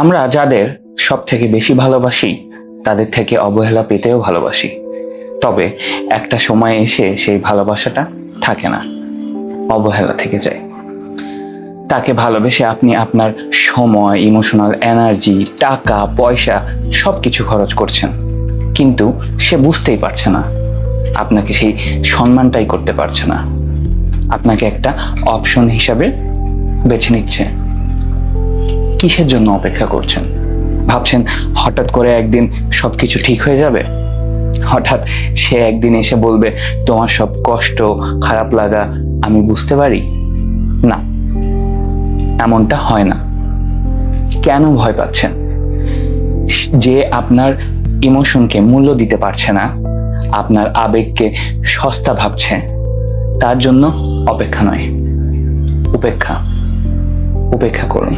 আমরা যাদের সব থেকে বেশি ভালোবাসি, তাদের থেকে অবহেলা পেতেও ভালোবাসি। তবে একটা সময় এসে সেই ভালোবাসাটা থাকে না, অবহেলা থেকে যায়। তাকে ভালোবেসে আপনি আপনার সময় ইমোশনাল এনার্জি টাকা, পয়সা সব কিছু খরচ করছেন। কিন্তু সে বুঝতেই পারছে না, আপনাকে সেই সম্মানটাই করতে পারছে না। আপনাকে একটা অপশন হিসাবে বেছে নিচ্ছে। কিসের জন্য অপেক্ষা করছেন? ভাবছেন হঠাৎ করে একদিন সব কিছু ঠিক হয়ে যাবে? হঠাৎ সে একদিন এসে বলবে, তোমার সব কষ্ট, খারাপ লাগা আমি বুঝতে পারি? না, এমনটা হয় না। কেন ভয় পাচ্ছেন? যে আপনার ইমোশনকে মূল্য দিতে পারছে না, আপনার আবেগকে সস্তা ভাবছে, তার জন্য অপেক্ষা নয়, উপেক্ষা উপেক্ষা করুন।